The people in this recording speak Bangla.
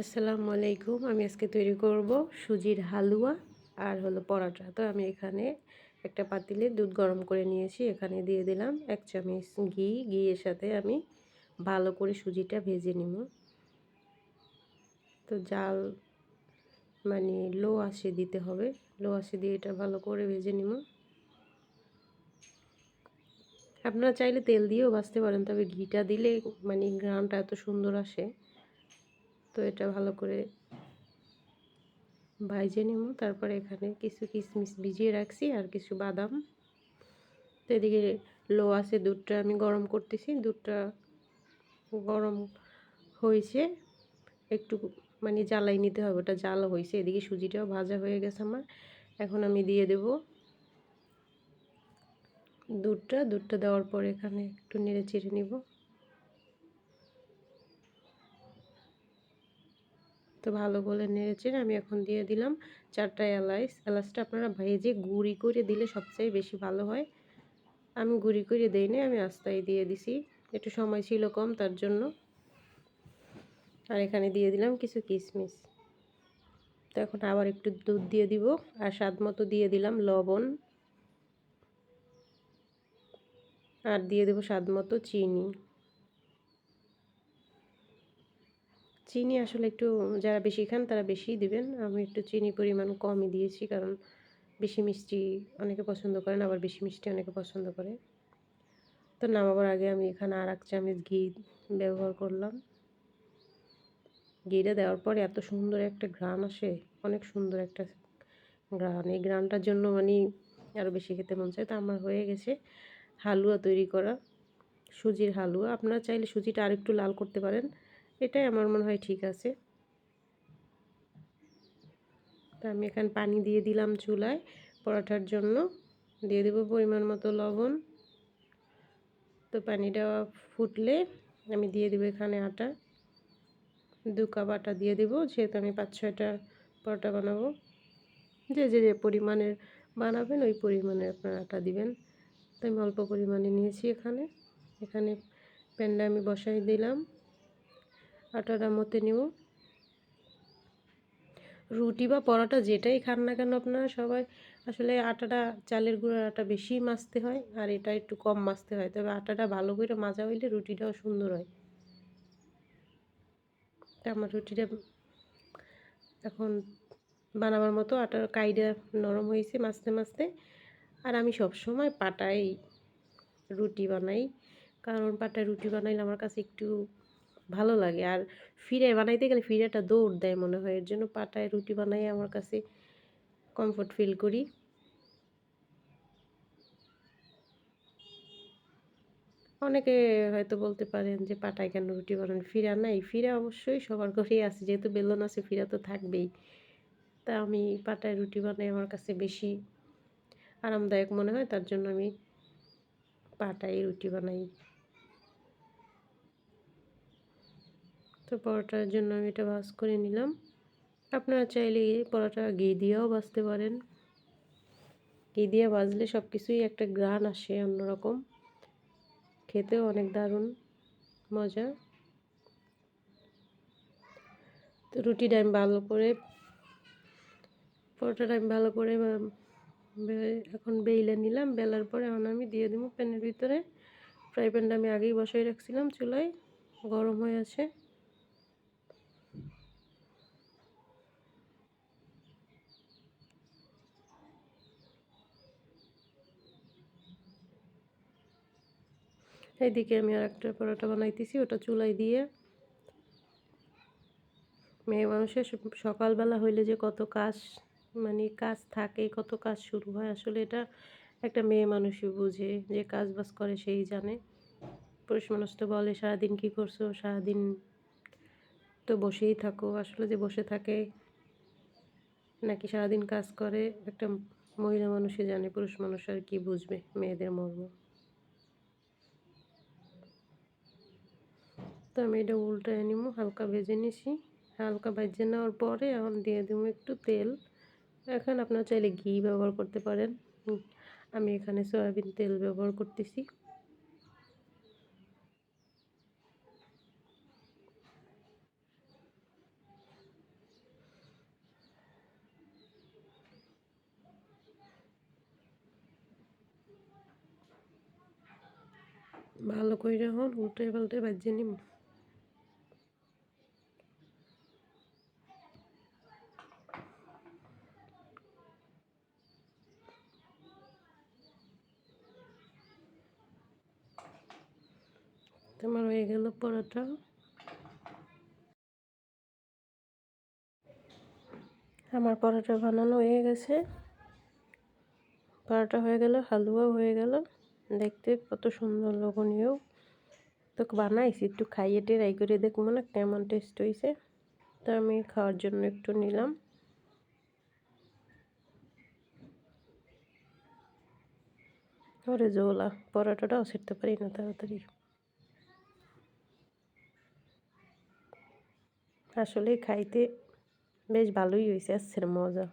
আসসালামু আলাইকুম, আমি আজকে তৈরি করব সুজির হালুয়া আর হলো পরাটা। তো আমি এখানে একটা পাতিলে দুধ গরম করে নিয়েছি, এখানে দিয়ে দিলাম এক চামচ ঘি। ঘিয়ের সাথে আমি ভালো করে সুজিটা ভেজে নিব। তো জাল মানে লো আসে দিতে হবে, লো আসে দিয়ে এটা ভালো করে ভেজে নিব। আপনারা চাইলে তেল দিয়েও বাঁচতে পারেন, তবে ঘিটা দিলে মানে গ্রানটা এত সুন্দর আসে। তো এটা ভালো করে ভাইজে নিব তারপরে এখানে কিছু কিশমিশ ভিজিয়ে রাখছি আর কিছু বাদাম। তো এদিকে লো আছে দুধটা আমি গরম করতেছি। দুধটা গরম হয়েছে। একটু মানে জ্বালাই নিতে হবে। ওটা জ্বালা হয়েছে। এদিকে সুজিটাও ভাজা হয়ে গেছে আমার। এখন আমি দিয়ে দেব দুধটা। দুধটা দেওয়ার পর এখানে একটু নেড়ে চেড়ে নিব। তো ভালো করে নেড়েচেড়ে আমি এখন দিয়ে দিলাম চারটা এলাচ এলাচটা আপনারা ভেজে গুঁড়ি করে দিলে সবচেয়ে বেশি ভালো হয়। আমি গুঁড়ি করে দিই না আমি আস্তায় দিয়ে দিছি। একটু সময় ছিল কম, তার জন্য। আর এখানে দিয়ে দিলাম কিছু কিশমিশ তো এখন আবার একটু দুধ দিয়ে দিব, আর স্বাদ মতো দিয়ে দিলাম লবণ। আর দিয়ে দেবো স্বাদ মতো চিনি। চিনি আসলে একটু, যারা বেশি খান তারা বেশিই দিবেন। আমি একটু চিনি পরিমাণ কমই দিয়েছি কারণ বেশি মিষ্টি অনেকে পছন্দ করেন, আবার বেশি মিষ্টি অনেকে পছন্দ করে। তো নামাবার আগে আমি এখানে আর এক চামচ ঘি ব্যবহার করলাম। ঘিটা দেওয়ার পরে এত সুন্দর একটা ঘ্রাণ আসে, অনেক সুন্দর একটা ঘ্রাণ। এই ঘ্রাণটার জন্য মানে আরও বেশি খেতে মন চায়। তো আমার হয়ে গেছে হালুয়া তৈরি করা, সুজির হালুয়া। আপনারা চাইলে সুজিটা আরেকটু লাল করতে পারেন। এটাই আমার মনে হয় ঠিক আছে। তো আমি এখানে পানি দিয়ে দিলাম চুলায় পরোটার জন্য। দিয়ে দেবো পরিমাণ মতো লবণ। তো পানিটা ফুটলে আমি দিয়ে দেবো এখানে আটা। দু কাপ আটা দিয়ে দেবো, যেহেতু আমি পাঁচ ছয়টা পরোটা বানাবো। যে যে যে পরিমাণের বানাবেন, ওই পরিমাণে আপনার আটা দিবেন। তো আমি অল্প পরিমাণে নিয়েছি এখানে। এখানে প্যানটা আমি বসাই দিলাম। আটাটা মতে নেব। রুটি বা পরোটা যেটাই খান না কেন আপনারা সবাই, আসলে আটাটা, চালের গুঁড়ার আটা বেশি মাছতে হয় আর এটা একটু কম মাছতে হয়। তবে আটাটা ভালো করে মাজা হইলে রুটিটাও সুন্দর হয়। আমার রুটিটা এখন বানাবার মতো আটার কাইডা নরম হয়েছে মাছতে মাছতে। আর আমি সব সময় পাটাই রুটি বানাই। কারণ পাটায় রুটি বানাইলে আমার কাছে একটু ভালো লাগে। আর ফিরে বানাইতে গেলে ফিরেটা দৌড় দেয় মনে হয়। এর জন্য পাটায় রুটি বানাই আমার কাছে কমফোর্ট ফিল করি। অনেকে হয়তো বলতে পারেন যে, পাটায় কেন রুটি বানান? ফিরা নাই। ফিরা অবশ্যই সবার ঘরেই আছে। যেহেতু বেলন আছে, ফিরা তো থাকবেই। তা আমি পাটায় রুটি বানাই আমার কাছে বেশি আরামদায়ক মনে হয়। তার জন্য আমি পাটায় রুটি বানাই। তো পরোটার জন্য আমি এটা ভাজ করে নিলাম। আপনারা চাইলে পরোটা ঘি দিয়েও ভাজতে পারেন। ঘি দিয়ে ভাজলে সব কিছুই একটা গ্রান আসে অন্যরকম। খেতেও অনেক দারুণ মজা তো রুটিটা আমি ভালো করে, পরোটাটা আমি ভালো করে এখন বেইলে নিলাম। বেলার পরে এখন আমি দিয়ে দেবো প্যানের ভিতরে। ফ্রাই প্যানটা আমি আগেই বসাই রাখছিলাম চুলায়, গরম হয়ে আছে। এইদিকে আমি আর একটা পরোটা বানাইতেছি, ওটা চুলাই দিয়ে। মেয়ে মানুষের সকালবেলা হইলে যে কত কাজ মানে কাজ থাকে, কত কাজ শুরু হয়, আসলে এটা একটা মেয়ে মানুষই বুঝে, যে কাজ বাজ করে সেই জানে। পুরুষ মানুষ তো বলে, সারাদিন কী করছ? সারাদিন তো বসেই থাকো। আসলে যে বসে থাকে, নাকি সারাদিন কাজ করে, একটা মহিলা মানুষই জানে, পুরুষ মানুষ আর কি বুঝবে মেয়েদের মর্ম। তো আমি এটা উল্টে নিব হালকা ভেজে নিছি। হালকা ভেজে নেওয়ার পরে এখন দিয়ে দেবো একটু তেল। এখন আপনারা চাইলে ঘি ব্যবহার করতে পারেন। আমি এখানে সয়াবিন তেল ব্যবহার করতেছি। ভালো করে এখন উল্টে পাল্টে বাজিয়ে নিব তোমার হয়ে গেল পরোটা। আমার পরোটা বানানো হয়ে গেছে। পরোটা হয়ে গেল, হালুয়াও হয়ে গেল। দেখতে কত সুন্দর লোভনীয়। তো বানাইছি, একটু খাইয়ে টেরাই করে দেখব না কেমন টেস্ট হয়েছে তো আমি খাওয়ার জন্য একটু নিলাম। ওরে জোলা, পরোটাটাও সেরতে পারি না তাড়াতাড়ি। আসলে খাইতে বেশ ভালোই হয়েছে আসছে মজা।